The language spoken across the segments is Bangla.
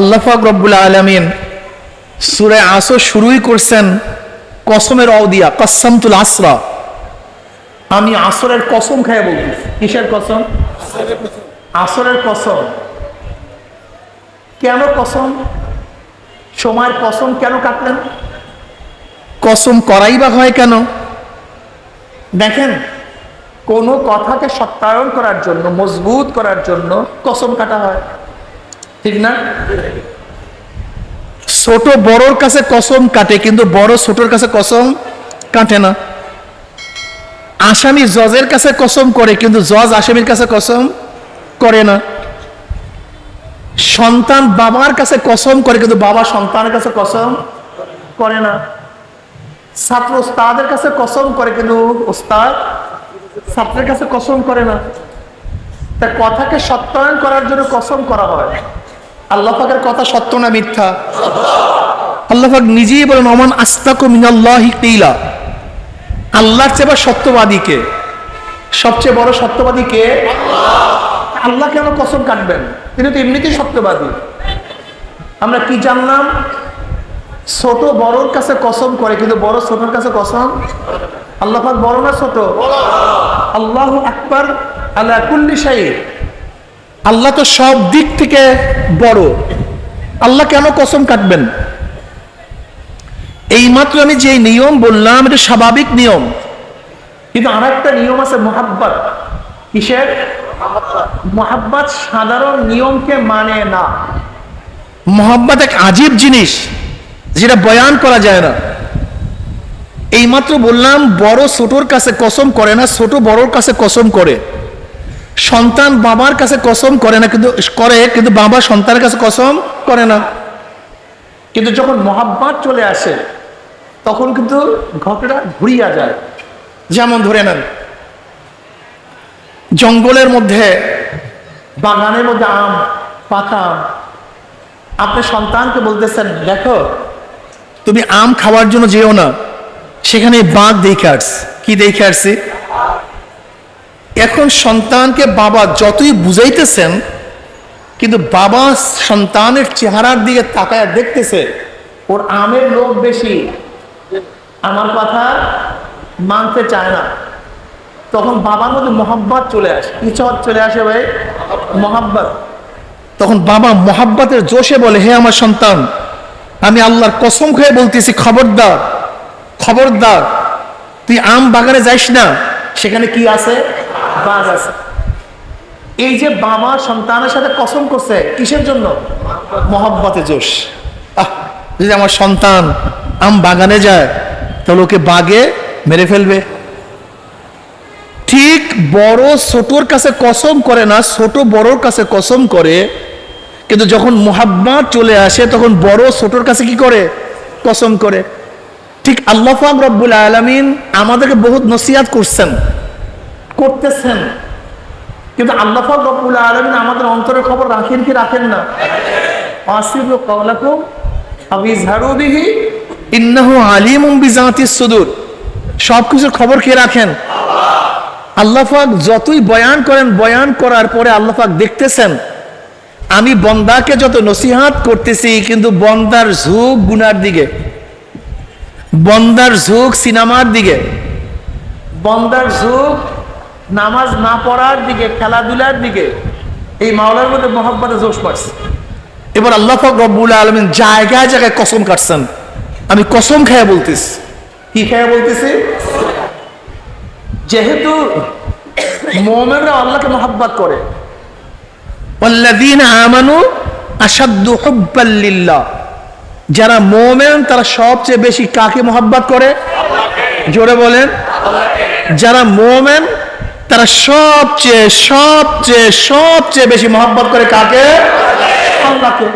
আল্লাহ রব্বুল আলমিন সুরে আসর শুরুই করছেন কসমের অদিয়া কসামতুল আসরা। আমি আসরের কসম খাই বলতেছি। কিসের কসম? আসরের কসম। কেন কসম? সময়ের কসম কেন কাটলেন? কসম করাই বা হয় কেন? দেখেন, কোন কথাকে সত্যায়ন করার জন্য, মজবুত করার জন্য কসম কাটা হয়। ঠিক না? ছোট বড়র কাছে কসম কাটে, কিন্তু বড় ছোটর কাছে কসম কাটে না। আসামি জজের কাছে কসম করে, কিন্তু জজ আসামির কাছে কসম করে না। সন্তান বাবার কাছে কসম করে, কিন্তু বাবা সন্তানের কাছে কসম করে না। ছাত্র ওস্তাদের কাছে কসম করে, কিন্তু ওস্তাদ ছাত্রের কাছে কসম করে না। তা কথাকে সত্যায়ন করার জন্য কসম করা হয়। আল্লাহ পাকের কথা সত্য না মিথ্যা? আল্লাহ পাক নিজেই বলেন অমান আস্তাকু মিনাল্লাহি কিলা আল্লাহর চেয়ে বা সত্যবাদী কে? সবচেয়ে বড় সত্যবাদী কে? আল্লাহ। কেন কসম কাটবেন? তিনি তো এমনিতেই সত্যবাদী। আমরা কি জানলাম? ছোট বড়র কাছে কসম করে, কিন্তু বড় ছোটর কাছে কসম? আল্লাহ বড় না ছোট? আল্লাহ আকবার আল্লাহ কুল্লি শাহী আল্লাহ তো সব দিক থেকে বড়। আল্লাহ কেন কসম কাটবেন? এইমাত্র আমি যে নিয়ম বললাম, এটা স্বাভাবিক নিয়ম। কিন্তু আর একটা নিয়ম আছে মোহাব্বত। কিসের? মোহাব্বত সাধারণ নিয়মকে মানে না। মোহাব্বত এক আজীব জিনিস, যেটা বয়ান করা যায় না। এইমাত্র বললাম, বড় ছোটর কাছে কসম করে না, ছোট বড়র কাছে কসম করে। সন্তান বাবার কাছে কসম করে না, কিন্তু করে, কিন্তু বাবা সন্তানের কাছে কসম করে না। কিন্তু যখন মহাব্বাত চলে আসে, তখন কিন্তু ঘটনা ঘুরিয়া যায়। যেমন ধরে নেন, জঙ্গলের মধ্যে, বাগানের মধ্যে আম আম, আপনি সন্তানকে বলতেছেন, দেখো, তুমি আম খাওয়ার জন্য যেও না, সেখানে বাঘ দেখে আসছি। কি দেখে আসছি? এখন সন্তানকে বাবা যতই বুঝাইতেছেন, কিন্তু বাবা সন্তানের চেহারার দিকে তাকায় দেখতেছে, ওর আমের লোক বেশি। আমার কথা মানতে চায় না। তখন বাবার মধ্যে মোহাব্বত চলে আসে। চল চলে আসে ভাই? মোহাব্বত। তখন বাবা মোহাব্বতের জোশে বলে, হে আমার সন্তান, আমি আল্লাহর কসম খেয়ে বলতেছি, খবরদার খবরদার, তুই আম বাগানে যাইস না, সেখানে কি আছে? বাঘ আছে। এই যে বাবা সন্তানের সাথে কসম করছে, কিসের জন্য? মহব্বতে জোশ। যদি আমার সন্তান আম বাগানে যায়, তাহলে ওকে বাগে মেরে ফেলবে। ঠিক বড় ছোটর কাছে কসম করে না, ছোট বড়র কাছে কসম করে, কিন্তু যখন মোহাব্বত চলে আসে, তখন বড় ছোটর কাছে কি করে? কসম করে। ঠিক আল্লাহ রব্বুল আলমিন আমাদেরকে বহুত নসিহাত করছেন। করতেছেন। কিন্তু আল্লাহ আলমিন আমাদের অন্তরের খবর রাখেন কি রাখেন না? বিজাতিস সুদূর। খবর কে রাখেন? যতই বয়ান করেন, বয়ান করার পরে দেখতেছেন, আমি বন্দাকে যত নসিহাত করতেছি, কিন্তু বন্দার ঝুঁক গুনার দিকে। বন্দার ঝুঁক সিনেমার দিকে। বন্দার ঝুঁক নামাজ না পড়ার দিকে খেলাধুলার দিকে এই মাওলার মধ্যে মহব্বতে জোশ পাচ্ছে এবার আল্লাহ রব্বুল আলমিন জায়গায় জায়গায় কসম কাটছেন। আমি কসম খেয়ে বলতেছি। কি খেয়ে বলতেছি? যেহেতু মোমেনরা আল্লাহকে মহাব্বাত করে। আমানু আসাদু যারা মোমেন তারা সবচেয়ে বেশি কাকে মহাব্বাত করে? জোরে বলেন। যারা মোমেন তারা সবচেয়ে সবচেয়ে সবচেয়ে বেশি মোহাব্বত করে কাকে? আল্লাহকে।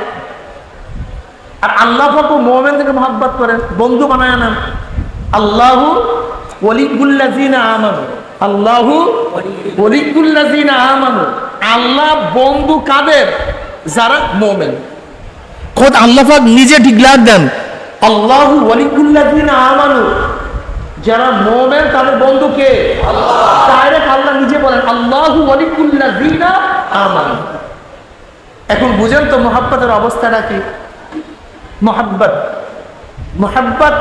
আর আল্লাহ মোমেন থেকে মোহাব্বত করেন বন্ধু বানায় নেন। আল্লাহু বন্ধু কাদের? মোমেন। খোদ আল্লাহ নিজে ডিক্লার দেন। আল্লাহু আমানু। যারা মোমেন তাদের বন্ধু কে? ডাইরেক্ট আল্লাহ নিজে বলেন আল্লাহ আমান। এখন বুঝেন তো মোহাব্বতের অবস্থাটা কি? মোহাব্বত মোহাব্বত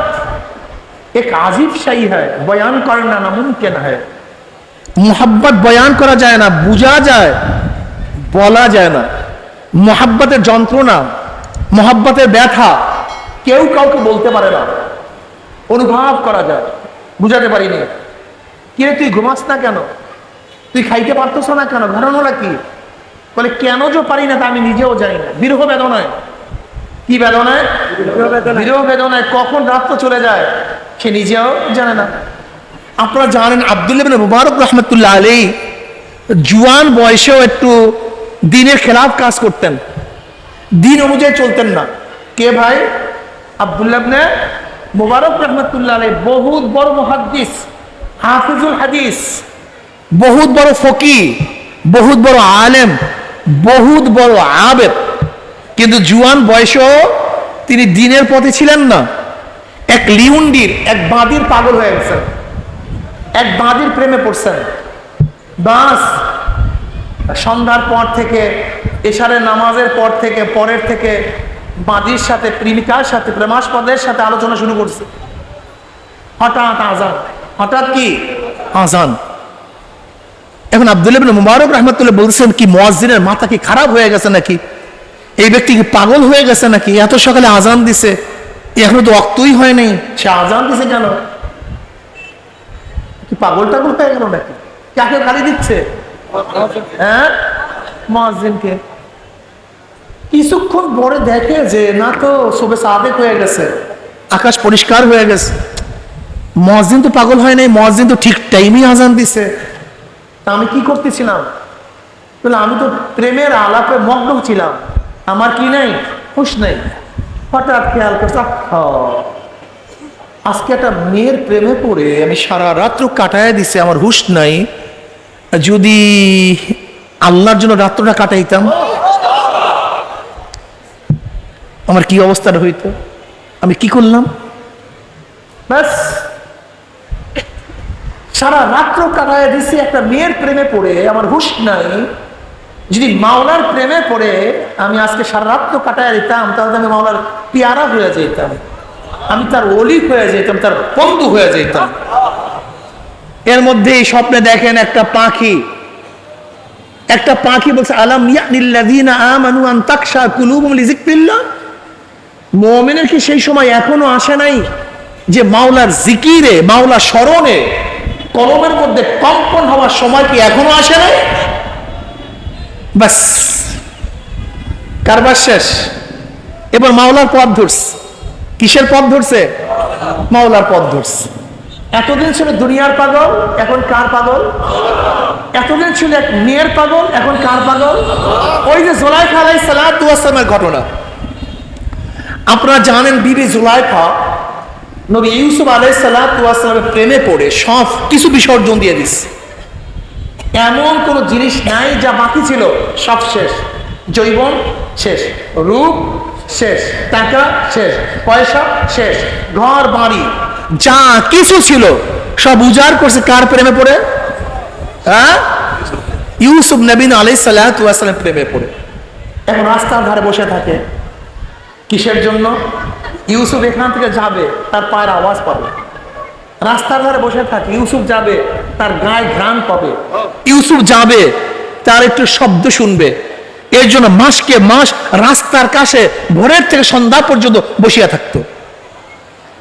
এক আজিব শাহী হয় বয়ান করনা না মুমকিন হয়। মোহাব্বত বয়ান করা যায় না বোঝা যায় বলা যায় না। মোহাব্বতের যন্ত্রণা মোহাব্বতের ব্যথা কেউ কাউকে বলতে পারে না। অনুভব করা যায়। বুঝাতে পারিনি। কিরে তুই ঘুমাস না কেন? তুই খাইতে পারতস না কেন? ঘটনাটা কি? বলে কেন যে পারি না তা আমি নিজেও জানি না। বিরহ বেদনায়। কি বেদনায়? বিরহ বেদনায়। কখন রাত তো চলে যায় সে নিজেও জানে না। আপনারা জানেন আব্দুল্লাহ বিন মুবারক রহমতুল্লাহ আলী জুয়ান বয়সেও একটু দিনের খেলাফ কাজ করতেন। দিন অনুযায়ী চলতেন না। কে ভাই? আব্দুল্লাহ ইবনে মুবারক রহমতুল্লাহ আলী বহুত বড় মুহাদ্দিস, হাফিজুল হাদিস, বহুত বড় ফকি, বহুত বড় আলেম, বহুত বড় আবেদ। কিন্তু জুয়ান বয়সেও তিনি দিনের পথে ছিলেন না। এক লিউন্ডির, এক বাঁদির পাগল হয়ে গেছেন। এক বাঁদির প্রেমে পড়ছেন। বাস, সন্ধ্যার পর থেকে, এশারের নামাজের পর থেকে, পরের থেকে বাঁদির সাথে, প্রেমিকার সাথে, প্রেমাস্পদের সাথে আলোচনা শুরু করছে। হঠাৎ আজান। হঠাৎ কি? আজান। এখন আব্দুল মুবারক রহমতুল্লাহ বলছেন, কি মুয়াজ্জিনের মাথা কি খারাপ হয়ে গেছে নাকি? এই ব্যক্তি কি পাগল হয়ে গেছে নাকি? এত সকালে আজান দিছে। এখনও তো অক্তই হয় নাই। সে আজান দিছে কেন? কি পাগল টাগল হয়ে গেল নাকি? কাকে গালি দিচ্ছে? হ্যাঁ? মুয়াজ্জিনকে। কিছুক্ষণ পরে দেখে যে না তো সবে সাদেক হয়ে গেছে। আকাশ পরিষ্কার হয়ে গেছে। মসজিদ তো পাগল হয় নাই, মসজিদ তো ঠিক টাইমই আজান দিছে। তা আমি কি করতেছিলাম? বলে আমি তো প্রেমের আলাপে মগ্ন ছিলাম। আমার কি নাই? হুশ নাই। হঠাৎ খেয়াল করছে আজকে একটা মেয়ের প্রেমে পড়ে, আমি সারা রাত্র কাটায় দিছে, আমার হুশ নাই। যদি আল্লাহর জন্য রাত্রটা কাটাইতাম। আমার কি অবস্থাটা হইতো? আমি কি করলাম? ব্যাস। সারা রাত্র কাটায় দিছি, একটা মেয়ের প্রেমে পড়ে, আমার হুশ নাই। যদি মাওলার প্রেমে পড়ে, আমি আজকে সারা রাত্র কাটায় দিতাম, তাহলে আমি মাওলার পেয়ারা হয়ে যেতাম। আমি তার অলি হয়ে যেতাম, তার বন্ধু হয়ে যেতাম। এর মধ্যে স্বপ্নে দেখেন একটা পাখি। একটা পাখি বলছে, আলাম ইয়ানিল্লাযীনা আমানু আন তাকশা কুলুবুহুম লিযিকরিল্লাহ? মুমিনের কি সেই সময় এখনও আসে নাই? যে মাওলার জিকিরে মাওলা স্মরণে কলমের মধ্যে কম্পন হওয়ার সময় কি এখনও আসে নাই? বাস। কারবার শেষ। এবার মাওলার পথ ধরছে। কিসের পথ ধরছে? মাওলার পথ ধরছে। এতদিন ছিল দুনিয়ার পাগল, এখন কার পাগল? এতদিন ছিল এক মেয়ের পাগল, এখন কার পাগল? ওই যে জোলাইখা আলাই সালামের ঘটনা। আপনারা জানেন বিবি জুলাইফা নবী ইউসুফ আলাই সালামের প্রেমে পড়ে সব কিছু বিসর্জন দিয়ে দিস এমন কোন জিনিস নাই যা বাকি ছিল, সব শেষ। জৈবন শেষ, রূপ শেষ, টাকা শেষ, পয়সা শেষ, ঘর, বাড়ি, যা কিছু ছিল, সব উজাড় করছে কার প্রেমে পড়ে? হ্যাঁ? ইউসুফ নবীন আলাই সাল্লাম প্রেমে পড়ে। এখন রাস্তার ধারে বসে থাকে। কিসের জন্য? ইউসুফ এখান থেকে যাবে, তার পায়ের আওয়াজ পাবে। রাস্তার ধারে বসে থাকে, ইউসুফ যাবে, তার গায়ে ঘ্রাণ পাবে। ইউসুফ যাবে, তার একটু শব্দ শুনবে। এর জন্য মাসকে মাস রাস্তার কাছে ভোরের থেকে সন্ধ্যা পর্যন্ত বসিয়া থাকতো।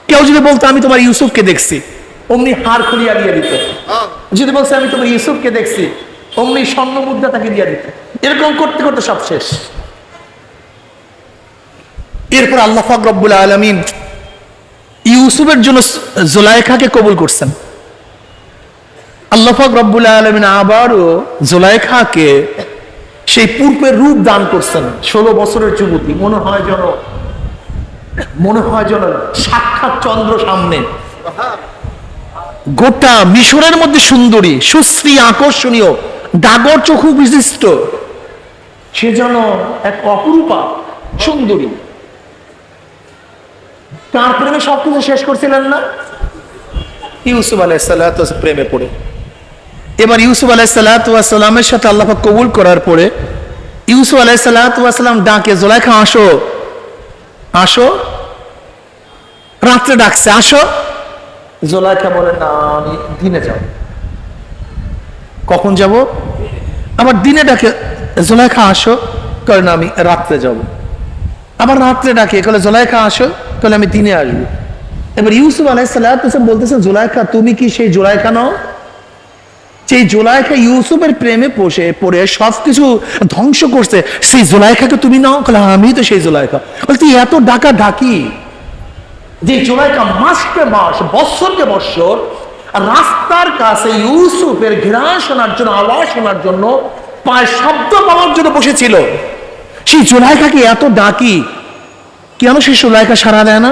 কেউ যদি বলতো, আমি তোমার ইউসুফকে দেখছি। অমনি হাড় খুলিয়া দিয়ে দিত। যদি বলছে, আমি তোমার ইউসুফকে দেখছি, অমনি স্বর্ণ মুদ্রা তাকে দিয়ে দিত। এরকম করতে করতে সব শেষ। এরপর আল্লাহ ফাক রব্বুল আলমিন ইউসুফের জন্য জোলাইখাকে কবুল করছেন। আল্লাহ ফাক রব্বুল আলমিন আবারও জোলাইখাকে সেই পূর্বের রূপ দান করছেন। ষোলো বছরের যুবতী, মনে হয় যেন, মনে হয় যেন সাক্ষাৎ চন্দ্র সামনে। গোটা মিশরের মধ্যে সুন্দরী, সুশ্রী, আকর্ষণীয়, ডাগর চক্ষু বিশিষ্ট। সে যেন এক অপরূপা সুন্দরী। কার প্রেমে সব কিছু শেষ করছিলেন না? ইউসুফ আলাইসাল্লাহ প্রেমে পড়ে। এবার ইউসুফ আলাইসাল্লামের সাথে আল্লাহ কবুল করার পরে ইউসুফ আলাইসাল্লাম ডাকে জোলাইখা আসো। আসো? রাত্রে ডাকছে আসো। জোলাইখা বলে না আমি দিনে যাব। কখন যাব? আবার দিনে ডাকে জোলাইখা আসো। কারণ আমি রাত্রে যাব। আবার রাত্রে ডাকে? কলে জোলাইখা আসো। কলে আমি দিনে আসব। এবার ইউসুফ আলাইসাল্লাম বলতেছেন, জোলাইখা, তুমি কি সেই জোলাইখা নও? সেই জোলাইখা ইউসুফের প্রেমে পোষে পড়ে সবকিছু ধ্বংস করছে, সেই জোলাইখাকে তুমি নাও? কলে আমি তো সেই জোলাইখা। বলে, তুই এত ডাকা ডাকি? যে জোলাইখা মাসকে মাস বৎসরকে বৎসর রাস্তার কাছে ইউসুফের ঘেরান শোনার জন্য, আওয়াজ শোনার জন্য পায়ে শব্দ পাওয়ার জন্য বসেছিল। সেই জোলাইখাকে এত ডাকি কেন সেই জোলাইখা সারা দেয় না?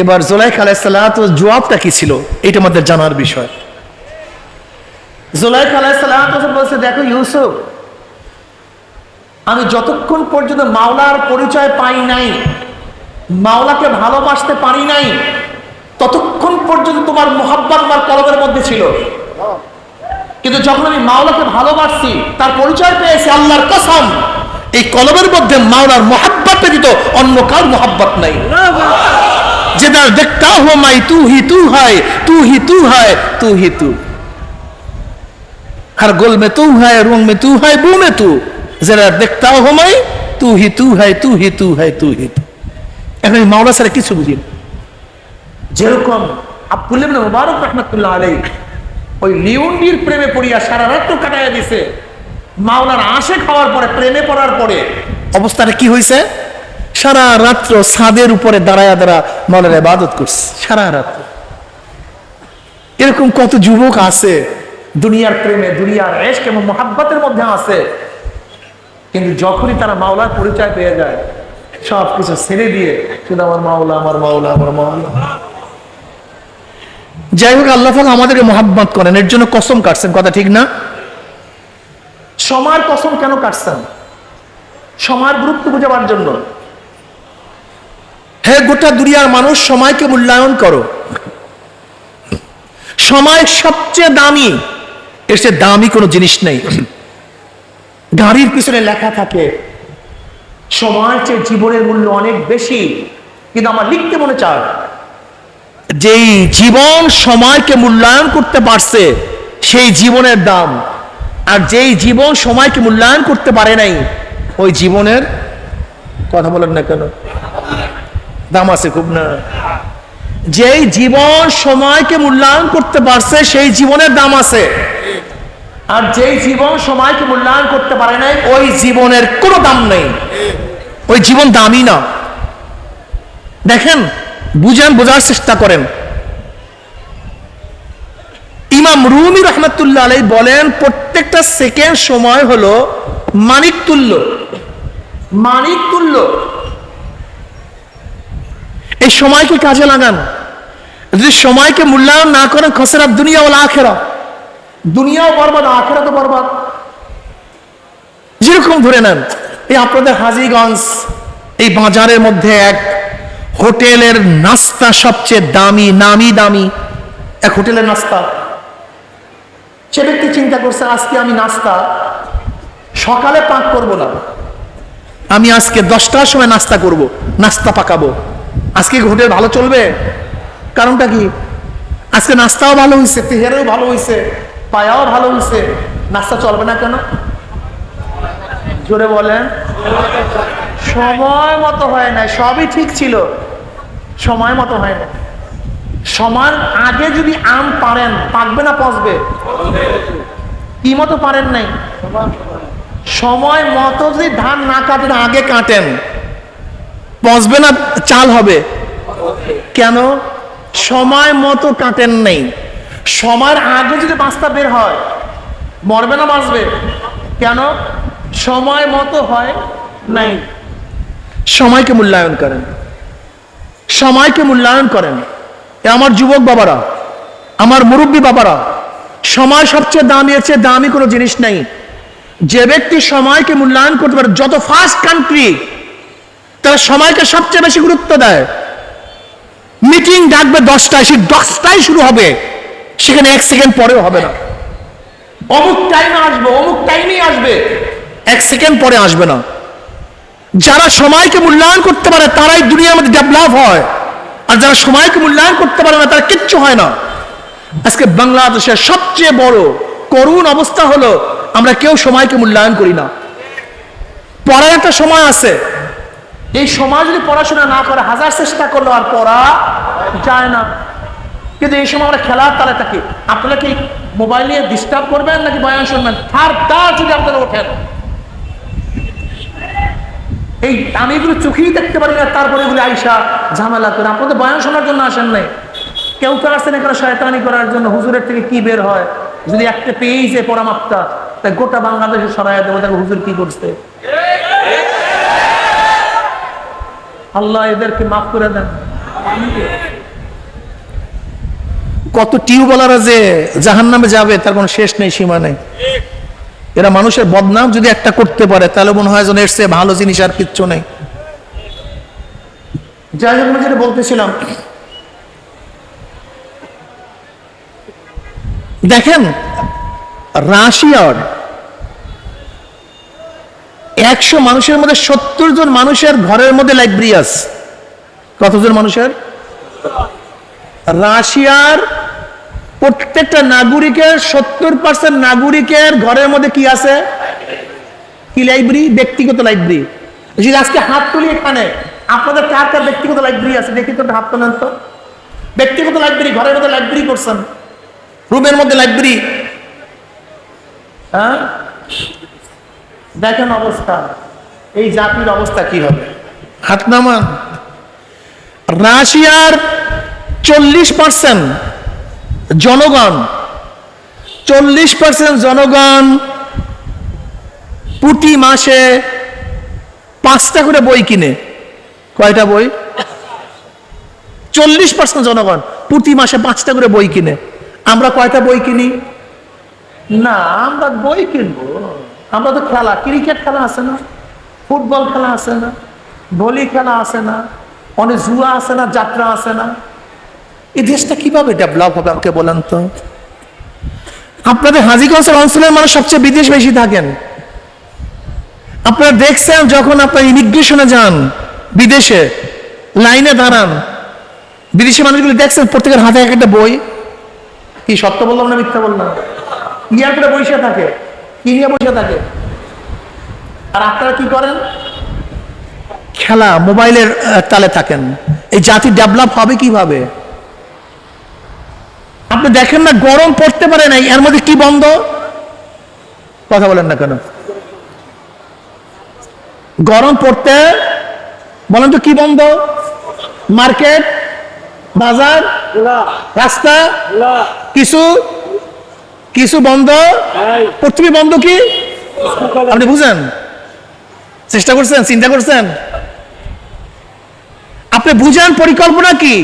এবার জোলাইখা আলাইসাল্লাহ জবাবটা কি ছিল? এটা আমাদের জানার বিষয়। আলাইসাল্লাম বলছে, দেখো ইউসুফ, আমি যতক্ষণ পর্যন্ত মাওলার পরিচয় পাই নাই, মাওলাকে ভালোবাসতে পারি নাই, ততক্ষণ পর্যন্ত তোমার মোহাব্বত আমার কলমের মধ্যে ছিল। কিন্তু যখন আমি মাওলাকে ভালোবাসছি, তার পরিচয় পেয়েছি আল্লাহর কসম এই কলমের মধ্যে মাওলার মোহাব্বত ব্যতীত অন্য কার মোহাব্বত নাই যেটা দেখতা হো মাই তু হি তু হয় তু হি তু হয় তু হি তু हर गोल में तू है रूम में तू है बू में तू जरा देखता हो मैं तू ही तू है तू ही तू है तू ही तू এখন এই মাওলা স্যার কিছু বুঝি না। যেরকম আব্দুল ইবনে মুবারক রহমাতুল্লাহ আলাই ওই লিওন্ডির প্রেমে পড়িয়া সারা রাত্র কাটাইয়া দিছে মাওলার আশে খাওয়ার পরে, প্রেমে পড়ার পরে অবস্থাটা কি হয়েছে সারা রাত্র ছাদের উপরে দাঁড়ায়া দাঁড়া মাওলার ইবাদত করছে, সারা রাত্র। এরকম কত যুবক আছে, দুনিয়ার প্রেমে, দুনিয়ার এশক এবং মহাব্বতের মধ্যে আছে, কিন্তু যখনই তারা মাওলার পরিচয় পেয়ে যায় সব কিছু ছেড়ে দিয়ে শুধু আমার মাওলা আমার মাওলা আমার মাওলা। যাই হোক, আল্লাহ তাআলা আমাদেরকে মহাব্বত করেন, এর জন্য কসম কাটছেন, কথা ঠিক না? সময়ের কসম কেন কাটছেন? সময়ের গুরুত্ব বোঝাবার জন্য। হে গোটা দুনিয়ার মানুষ, সময়কে মূল্যায়ন করো। সময় সবচেয়ে দামি, এর চেয়ে দামি কোনো জিনিস নেই। গাড়ির পিছনে লেখা থাকে সময়ের চেয়ে জীবনের মূল্য অনেক বেশি, কিন্তু আমার লিখতে মনে চায় যেই জীবন সময়কে মূল্যায়ন করতে পারছে, সেই জীবনের দাম আর যেই জীবন সময়কে মূল্যায়ন করতে পারে নাই, ওই জীবনের কথা বলেন না কেন? দাম আছে খুব না? যেই জীবন সময়কে মূল্যায়ন করতে পারছে, সেই জীবনের দাম আছে। আর যেই জীবন সময়কে মূল্যায়ন করতে পারে নাই, ওই জীবনের কোনো দাম নেই। ওই জীবন দামই না। দেখেন, বুঝেন, বোঝার চেষ্টা করেন। ইমাম রুমি রহমতুল্লাহ আলাই বলেন, প্রত্যেকটা সেকেন্ড সময় হলো মানিক তুল্য মানিক তুল্য এই সময়কে কাজে লাগান। যদি সময়কে মূল্যায়ন না করেন, খসরা দুনিয়া ও আখেরা। দুনিয়াও বরবাদ আখেরা তো বরবাদ। যেরকম ধরে নেন, এই আপনাদের হাজিগঞ্জ, এই বাজারের মধ্যে এক হোটেলের নাস্তা সবচেয়ে দামি, নামি দামি, এক হোটেলের নাস্তা। সে ব্যক্তি চিন্তা করছে, আজকে আমি নাস্তা, সকালে পাক করব না। আমি আজকে দশটার সময় নাস্তা করব, নাস্তা পাকাবো। আজকে হোটেল ভালো চলবে? কারণটা কি? আজকে নাস্তাও ভালো হয়েছে তেহারেও ভালো হয়েছে পায়াও ভালো হয়েছে নাস্তা চলবে না কেন? জোরে বলেন। সময় মতো হয় না সবই ঠিক ছিল। সময় মতো হয় না সময় আগে যদি আম পারেন, পাকবে না পচবে? কি মতো পারেন নাই? সময় মতো যদি ধান না কাটেন, আগে কাটেন। পচবে না, চাল হবে। কেন? সময় মতো কাটেন নেই। সময়ের আগে যদি বাস্তা বের হয়, মরবে না বাঁচবে? কেন? সময় মতো হয় নাই। সময়কে মূল্যায়ন করেন। সময়কে মূল্যায়ন করেন। আমার যুবক বাবারা, আমার মুরব্বী বাবারা, সময় সবচেয়ে দামি এর চেয়ে দামি কোনো জিনিস নেই। যে ব্যক্তি সময়কে মূল্যায়ন করতে পারে, যত ফাস্ট কান্ট্রি তারা সময়কে সবচেয়ে বেশি গুরুত্ব দেয়। মিটিং ডাকবে দশটায়, সেই দশটায় শুরু হবে। সেখানে এক সেকেন্ড পরেও হবে না। অমুক টাইমে আসবে, অমুক টাইমেই আসবে। এক সেকেন্ড পরে আসবে না। যারা সময়কে মূল্যায়ন করতে পারে, তারাই দুনিয়ার মধ্যে ডেভেলপ হয়। আর যারা সময়কে মূল্যায়ন করতে পারে না, তারা কিচ্ছু হয় না। আজকে বাংলাদেশের সবচেয়ে বড় করুণ অবস্থা হলো, আমরা কেউ সময়কে মূল্যায়ন করি না। পড়ার একটা সময় আছে। এই সময় যদি পড়াশোনা না করে, হাজার চেষ্টা করল আর পড়া যায় না। কিন্তু এই সময় আমরা খেলার তালে থাকি। আপনারা কি মোবাইল নিয়ে ডিস্টার্ব করবেন নাকি বয়ান শুনবেন? থার তার যদি আপনারা ওঠেন। আমি এগুলো চোখেই দেখতে পারি না, তারপরে এগুলো আইসা ঝামেলা করে। আপনাদের বয়ান শোনার জন্য আসেন নাই। কেউ তো আসছেন এখানে শয়তানি করার জন্য, হুজুরের থেকে কি বের হয়? যদি একটা পেয়েই যে পরামাপটা তাই গোটা বাংলাদেশে সরাই দেবো, দেখো হুজুর কি করছে। আল্লাহ এদেরকে মাফ করে দেন। কত টিউবওয়ালারা যে জাহান নামে যাবে, তার কোনো শেষ নেই, সীমা নেই। এরা মানুষের বদনাম যদি একটা করতে পারে, তাহলে মনে হয় যেন এর চেয়ে ভালো জিনিস আর কিচ্ছু নেই। যাই হোক যেটা বলতেছিলাম, দেখেন, রাশিয়ার একশো মানুষের মধ্যে সত্তর জন মানুষের ঘরের মধ্যে লাইব্রেরি আছে। কতজন মানুষের? রাশিয়ার প্রত্যেকটা নাগরিকের সত্তর পার্সেন্ট নাগরিকের ঘরের মধ্যে কি আছে? কি লাইব্রেরি ব্যক্তিগত লাইব্রেরি যদি আজকে হাত তুলি এখানে, আপনাদের কার কার ব্যক্তিগত লাইব্রেরি আছে? দেখি তো হাত তোলেন তো। ব্যক্তিগত লাইব্রেরি ঘরের মধ্যে লাইব্রেরি করছেন। রুমের মধ্যে লাইব্রেরি হ্যাঁ? দেখেন অবস্থা। এই জাতির অবস্থা কি হবে? হাত নামান। রাশিয়ার চল্লিশ পার্সেন্ট জনগণ, চল্লিশ পার্সেন্ট জনগণ প্রতি মাসে পাঁচটা করে বই কিনে। কয়টা বই? চল্লিশ পার্সেন্ট জনগণ প্রতি মাসে পাঁচটা করে বই কিনে। আমরা কয়টা বই কিনি? না, আমরা বই কিনবো। আমরা তো খেলা, ক্রিকেট খেলা আছে না? ফুটবল খেলা আছে না? ভলি খেলা আছে না? অনেক জুয়া আছে না? যাত্রা আছে না? এই দেশটা কীভাবে ডেভেলপ হবে, আমাকে বলেন তো। আপনাদের হাজিগঞ্জের অঞ্চলের মানুষ সবচেয়ে বিদেশ বেশি থাকেন। আপনারা দেখছেন যখন আপনার ইমিগ্রেশনে যান, বিদেশে, লাইনে দাঁড়ান, বিদেশি মানুষগুলো দেখছেন, প্রত্যেকের হাতে এক একটা বই। কি সত্য বললাম না মিথ্যা বললাম? এয়ারপোর্টে বসে থাকে, কি নিয়ে বসে থাকে? আর আপনারা কি করেন? খেলা, মোবাইলের তালে থাকেন। এই জাতি ডেভেলপ হবে কীভাবে? আপনি দেখেন না গরম পড়তে পারে নাই এর মধ্যে কি বন্ধ? কথা বলেন না কেন? গরম পড়তে বলেন তো কি বন্ধ? মার্কেট বাজার রাস্তা কিছু কিছু বন্ধ? পৃথিবী বন্ধ কি? আপনি বুঝেন? চেষ্টা করছেন? চিন্তা করছেন? আপনি বুঝেন পরিকল্পনা কি?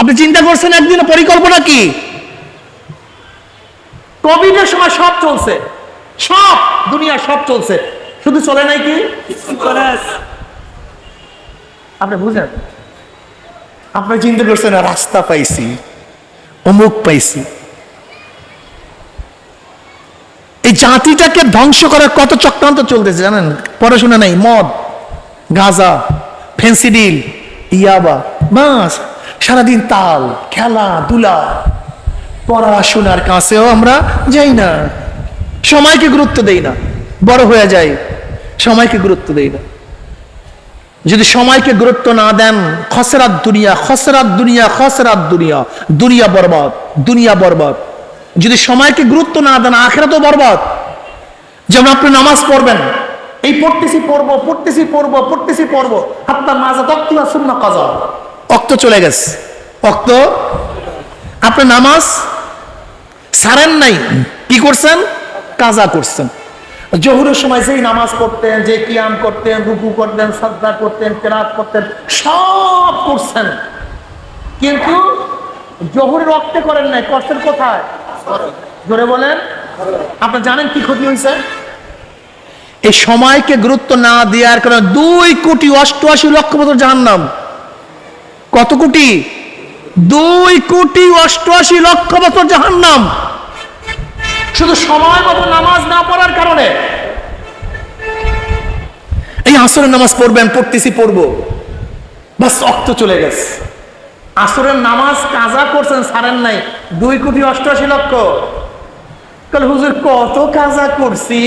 আপনি চিন্তা করছেন একদিন পরিকল্পনা কি? কোভিডের সময় সব চলছে। সব দুনিয়া সব চলছে। শুধু চলে নাই কি? আপনি বুঝেন? আপনি চিন্তা করছেন রাস্তা পাইছি অমুক পাইছি। এই জাতিটাকে ধ্বংস করার কত চক্রান্ত চলতেছে জানেন? পড়াশোনা নাই মদ গাঁজা ফেন্সিডিল ইয়াবা বাস। সারাদিন তাল, খেলা, দুলা, পড়াশোনার কাছেও আমরা যাই না। সময়কে গুরুত্ব দেই না। বড় হয়ে যায় সময়কে গুরুত্ব দেই না। যদি সময়কে গুরুত্ব না দেন, খসরাত দুনিয়া খসরাত দুনিয়া খসরাত দুনিয়া দুনিয়া বরবাদ দুনিয়া বরবাদ। যদি সময়কে গুরুত্ব না দেন আখেরা তো বরবাদ। যেমন আপনি নামাজ পড়বেন, এই পড়তেছি পড়ব পড়তেছি পড়ব পড়তেছি পড়ব হাত্তা মাজা তক্তুলা শূন্য কাজা অক্ত চলে গেছে। অক্ত? আপনি নামাজ সারেন নাই, কি করছেন? কাজা করছেন। জহুরের সময় যেই নামাজ পড়তেন, যে কিয়াম করতেন, রুকু করতেন শ্রদ্ধা করতেন কেরাত করতেন, সব করছেন। কিন্তু জহুরের রক্তে করেন নাই করছেন কোথায়? জোরে বলেন। আপনি জানেন কি ক্ষতি হয়েছে? এই সময়কে গুরুত্ব না দেওয়ার কারণে দুই কোটি অষ্টআশি লক্ষ বছর জাহান্নাম। কত কোটি? দুই কোটি অষ্টআশি লক্ষ বছর জাহান্নাম। শুধু সময় মতো নামাজ না পড়ার কারণে। এই আসরের নামাজ পড়বেন, পড়তেছি, পড়ব। বাস, অক্ত চলে গেছে। আসরের নামাজ কাজা করছেন সারেন নাই। দুই কোটি অষ্টআশি লক্ষ। কাল, হুজুর, কত কাজা করছি?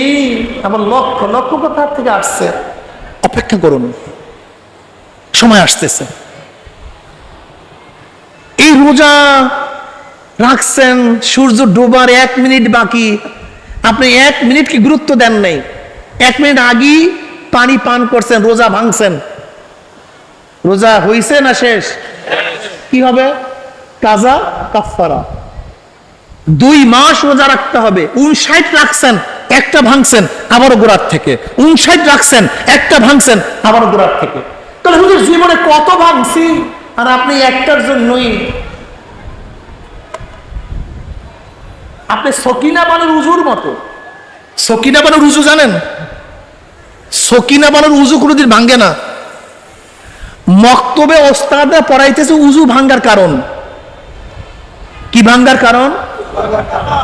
আবার লক্ষ লক্ষ কোথা থেকে আসছে। অপেক্ষা করুন। সময় আসতেছে। এই রোজা রাখছেন, সূর্য ডোবার এক মিনিট বাকি। আপনি এক মিনিট কি গুরুত্ব দেন নাই? এক মিনিট আগেই পানি পান করছেন, রোজা ভাঙছেন। রোজা হইছে না শেষ? কি হবে? কাজা কাফারা দুই মাস রোজা রাখতে হবে। উনষাট রাখছেন, একটা ভাঙছেন, আবারও গোড়ার থেকে। উনষাট রাখছেন, একটা ভাঙছেন, আবারও গোড়ার থেকে। তাহলে জীবনে কত ভাঙছি? আর আপনি একটার জন্যই আপনি সকিনা বানুর উজুর মতো। সকিনা বানুর উজু জানেন? সকিনা বানুর উজু কোনোদিন ভাঙ্গে না। মক্তবে ওস্তাদা পড়াইতেছে উজু ভাঙ্গার কারণ। কি ভাঙ্গার কারণ?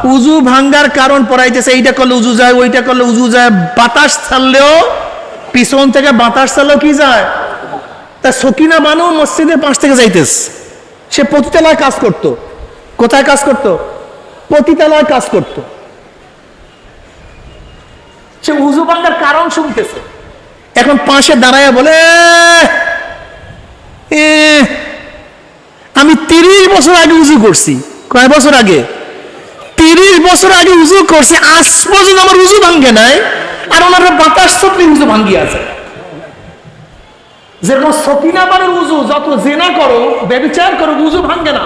উজু ভাঙ্গার কারণ পড়াইতেছে, এইটা করলে উজু যায়, ওইটা করলে উজু যায়। বাতাস ছাড়লেও পিছন থেকে বাতাস ছাড়লেও কি যায়? তা সকিনা বানু মসজিদের পাশ থেকে যাইতেস সে পতিতালয় কাজ করত। কোথায় কাজ করত? পতিতালয় কাজ করত। সে উজু ভাঙ্গার কারণ শুনতেছে। এখন পাশে দাঁড়ায় বলে আমি তিরিশ বছর আগে উজু করছি। কয় বছর আগে? তিরিশ বছর আগে উজু করছি, আজ পর্যন্ত আমার উজু ভাঙ্গে নাই, আর ওনার বাতাস চপলি উজু ভাঙ্গি আছে। যেরকম সকিনা বানের উজু, যত জেনা করো, ব্যবচার করো, উজু ভাঙ্গে না।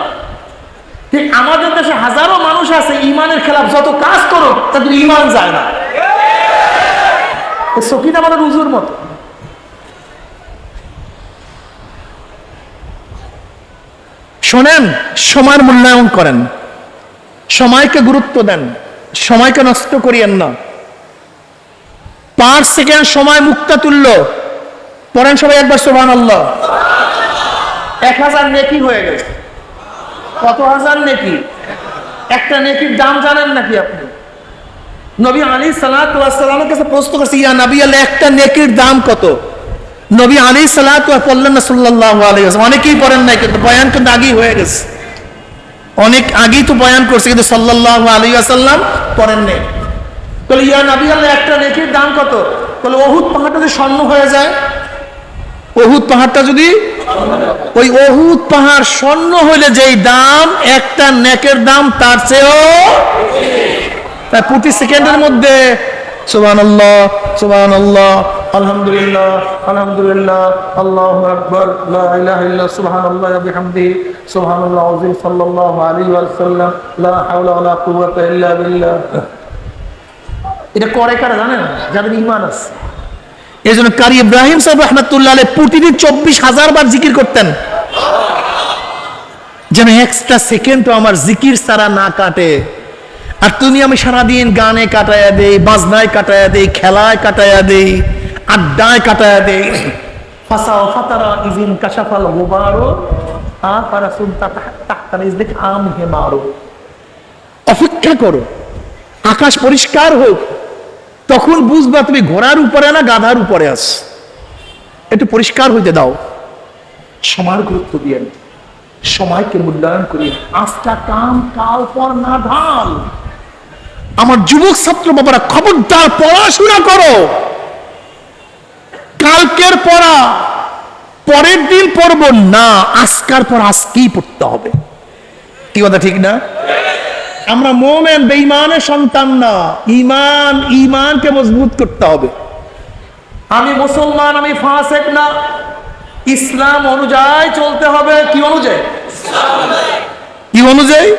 ঠিক আমাদের দেশে হাজারো মানুষ আছে, ইমানের খেলাফ, যত কাজ করো, তাদের ইমান যায় না। সকিনা বানের উজুর মতো। শোনেন, সময়ের মূল্যায়ন করেন। সময়কে গুরুত্ব দেন, সময়কে নষ্ট করিয়েন না। পাঁচ সেকেন্ড সময় মুক্তা তুল্য পড়েন সবাই একবার সোহান আল্লাহ এক হাজার নেকি হয়ে গেছে। কত হাজার নেকি? একটা নেকির দাম জানেন নাকি আপনি? নবী আলী সালাতামের কাছে প্রশ্ন করছে, ইয়া নবী আল্লাহ, একটা নেকির দাম কত? নবী আলী সালাত পড়লেন না সাল্লাহ আলী অনেকেই পড়েন নাই, কিন্তু বয়ান কিন্তু আগেই হয়ে গেছে। অনেক আগেই তো বয়ান করছে, কিন্তু সাল্লাহ আলী আসাল্লাম পড়েন নেই। বলে, ইয়া নবী আল্লাহ, একটা নেকির দাম কত? বলে অহুদ পাহাড়টা স্বর্ণ হয়ে যায় অহুদ পাহাড়টা যদি? ওই অহুদ পাহাড় স্বর্ণ হইলে যেই দাম, একটা নেকের দাম, তার চেয়েও তাই প্রতি সেকেন্ডের মধ্যে আলহামদুলিল্লাহ আলহামদুলিল্লাহ এটা করে কারা জানেন? যাদের ঈমান আছে। এই জন্য কারি ইব্রাহিম সাহেব রহমতুল্লাহ আলাইহি প্রতিদিন চব্বিশ হাজার বার জিকির করতেন। যেন এক্সট্রা সেকেন্ডও আমার জিকির ছাড়া না কাটে। আর তুমি আমি সারাদিন গানে কাটায়া দেই, বাজনায় কাটায়া দেই, খেলায় কাটায়া দেই, আড্ডায় কাটায়া দেই। অপেক্ষা করো, আকাশ পরিষ্কার হোক তখন বুঝবা তুমি ঘোড়ার উপরে না গাধার উপরে আস একটু পরিষ্কার হইতে দাও। সময়ের গুরুত্ব দিয়ে সময়কে মূল্যায়ন করি। আজটা কাম কাল পর না ঢাল। আমার যুবক ছাত্র বাবারা খবরদার পড়াশোনা করো। কালকের পড়া পরের দিন পড়ব না আজকার পর আজকেই পড়তে হবে। কি কথা ঠিক না? আমরা মোমেন বেঈমানের সন্তান না। ইমান ইমানকে মজবুত করতে হবে। আমি মুসলমান আমি ফাঁসেক না। ইসলাম অনুযায়ী চলতে হবে কি অনুযায়ী? কি অনুযায়ী?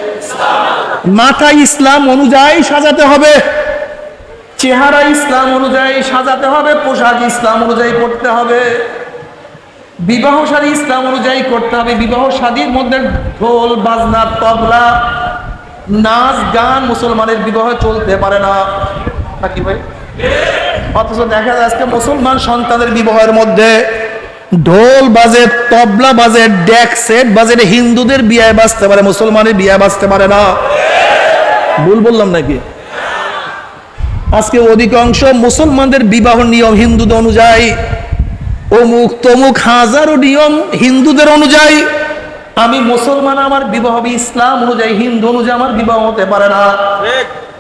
মাথা ইসলাম অনুযায়ী সাজাতে হবে। চেহারা ইসলাম অনুযায়ী সাজাতে হবে পোশাক ইসলাম অনুযায়ী পড়তে হবে। বিবাহ শাদী ইসলাম অনুযায়ী করতে হবে। বিবাহ শাদীর মধ্যে ঢোল বাজনা তবলা নাচ গান মুসলমানের বিবাহ চলতে পারে না। নাকি ভাই? অথচ দেখা যায় আজকে মুসলমান সন্তানের বিবাহের মধ্যে ঢোল বাজে, তবলা বাজে, ডেক সেট বাজে হিন্দুদের বিয়ে বাজতে পারে, মুসলমানের বিয়ে বাজতে পারে না। ভুল বললাম নাকি? আজকে অধিকাংশ মুসলমানদের বিবাহ নিয়ম হিন্দুদের অনুযায়ী, অমুক তমুক হাজারো নিয়ম হিন্দুদের অনুযায়ী। আমি মুসলমান আমার বিবাহ হবে ইসলাম অনুযায়ী হিন্দু অনুযায়ী আমার বিবাহ হতে পারে না।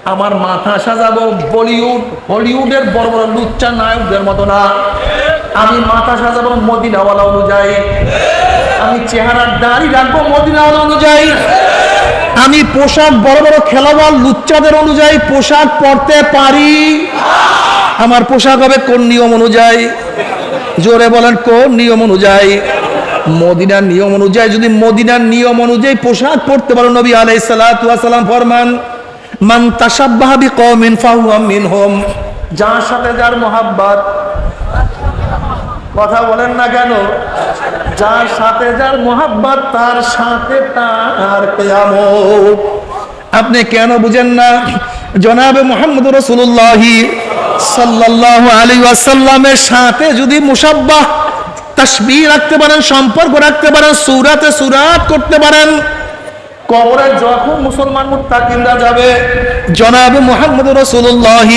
আমার মাথা সাজাবো বলিউড হলিউডের বড় বড় লুচ্চা নায়কদের মতো না। আমি মাথা সাজাবো মদিনাওয়ালা অনুযায়ী। আমি চেহারার দাড়ি রাখব মদিনাওয়ালা অনুযায়ী। আমি পোশাক বড় বড় খেলোয়াড় লুচ্চাদের অনুযায়ী পোশাক পরতে পারি। আমার পোশাক হবে কোন নিয়ম অনুযায়ী? জোরে বলেন কোন নিয়ম অনুযায়ী? মদিনার নিয়ম অনুযায়ী, যদি মদিনার নিয়ম অনুযায়ী পোশাক পরতে পারো, নবী সালাম ফরমান, মান তাসাব্বাহা বিকওমিন ফাহুয়া মিনহুম। যার সাথে যার মোহাব্বত। কথা বলেন না কেন? যার সাথে যার মোহাব্বত, তার সাথে তার কেয়ামত। আপনি কেন বুঝেন না? জনাবে মোহাম্মদ রসুল্লাহি সাল্লাল্লাহু আলাইহি ওয়াসাল্লামের সাথে যদি মুসাব্বাহ তাসবিহ রাখতে পারেন, সম্পর্ক রাখতে পারেন, সুরাতে সুরাত করতে পারেন। কবরে যখন মুসলমান মুত্তাকিনরা যাবে, জনাব মুহাম্মদ রাসূলুল্লাহ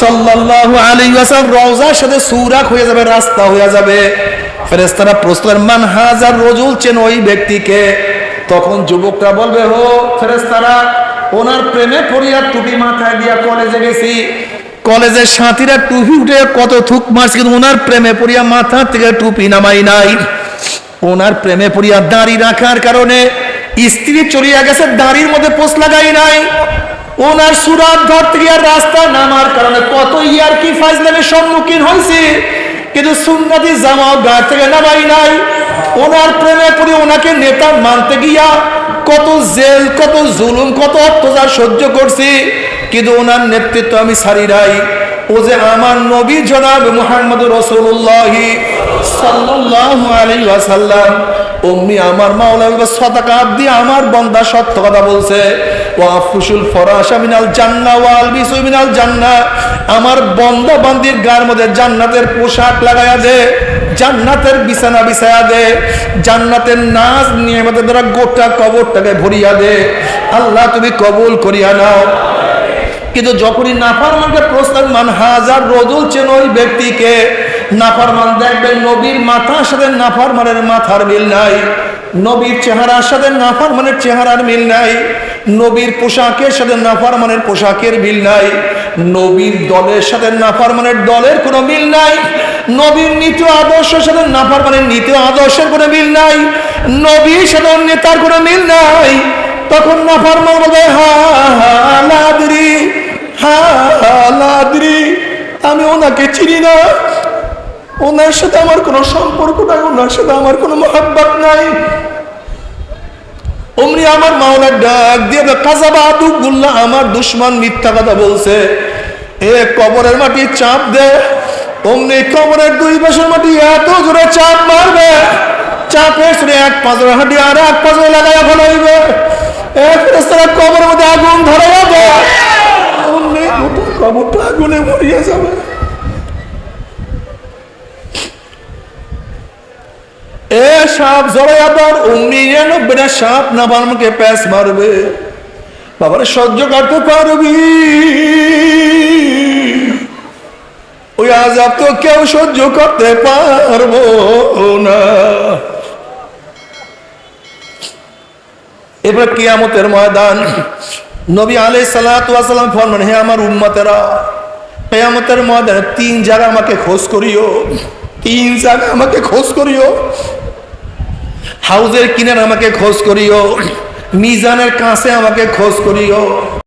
সাল্লাল্লাহু আলাইহি ওয়াসাল্লাম রওজার সাথে সুরাক হয়ে যাবে, রাস্তা হয়ে যাবে। ফেরেশতারা প্রশ্ন মান হাজার রজুল চেন ওই ব্যক্তিকে? তখন যুবকরা বলবে, হো ফেরেশতারা, ওনার প্রেমে পড়িয়া টুপি মাথায় দিয়া কলেজে গেছি। কলেজের সাথীরা টুপি উঠে কত থুক মারছে, কিন্তু ওনার প্রেমে পড়িয়া মাথা থেকে টুপি নামাই নাই। ওনার প্রেমে পড়িয়া দাড়ি রাখার কারণে স্ত্রী চলিয়া গেছে, দাড়ির মধ্যে পোষ লাগাই নাই। ওনার সুরাত ধরতে গিয়ে রাস্তা নামার কারণে কত ইয়ার কি ফাইজলামের সম্মুখীন হয়েছে, কিন্তু সুন্নাতি জামাও গা থেকে নামাই নাই। ওনার প্রেমে পড়ে ওনাকে নেতা মানতে গিয়া কত জেল, কত জুলুম, কত অত্যাচার সহ্য করছি। কিন্তু ওনার নেতৃত্ব আমি সারি নাই। ও যে আমার নবী জনাব মুহাম্মদ রসুল্লাহ অম্মি আমার আমার বন্দা কথা বলছে। মিনাল জান্নাহ ওয়াল জান্নাহ। আমার বন্দা বান্দির গার মধ্যে জান্নাতের পোশাক লাগায়া দে, জান্নাতের বিছানা বিছায়া দে, জান্নাতের নাচ দ্বারা গোটা কবরটাকে ভরিয়া দে। আল্লাহ, তুমি কবুল করিয়া নাও। কিন্তু যখনই নাফারমানকে প্রস্তাব মান, হাজার রজুল চেন ওই ব্যক্তিকে, নাফারমান দেখবেন নবীর মাথার সাথে নাফারমানের মাথার মিল নাই। নবীর চেহারার সাথে নাফারমানের চেহারার মিল নাই। নবীর পোশাকের সাথে নাফারমানের পোশাকের মিল নাই। নবীর দলের সাথে নাফার নাফারমানের দলের কোনো মিল নাই। নবীর নীতি আদর্শের সাথে নাফার নাফারমানের নীতি আদর্শের কোনো মিল নাই। নবীর সাথে নেতার কোনো মিল নাই। তখন নাফার নাফারমান বলে হা হা লাদরি আমি ওনাকে চিনি না। ওনার সাথে আমার কোনো সম্পর্ক নাই, ওনার সাথে আমার কোনো মহাব্বত নাই। অমনি আমার মাওলার ডাক দিয়ে কাজাবা আদুগুল্লাহ আমার দুশ্মন মিথ্যা কথা বলছে। এ কবরের মাটি চাপ দে। অমনি কবরের দুই পাশের মাটি এত জোরে চাপ মারবে। চাপে শুনে এক পাঁচরে হাঁটি আর এক পাঁচরে লাগাইয়া ফেলাইবে। এ ফেরেস্তারা কবরের মধ্যে আগুন ধরে যাবে আগুনে মরিয়া যাবে এ সাপ অমনি যেন সাপ না আমাকে প্যাস মারবে। বাবারে সহ্য করতে পারবি? ওই আজাব তো কেউ সহ্য করতে পারব না। এবার কিয়ামতের ময়দান। নবী আলাই সালাম ফরমান, হে আমার উম্মতেরা, কেয়ামতের ময়দানে তিন জায়গা আমাকে খোঁজ করিও, তিন জায়গা আমাকে খোঁজ করিও। হাউজের কিনার আমাকে খোঁজ করিও, মিজানের কাছে আমাকে খোঁজ করিও।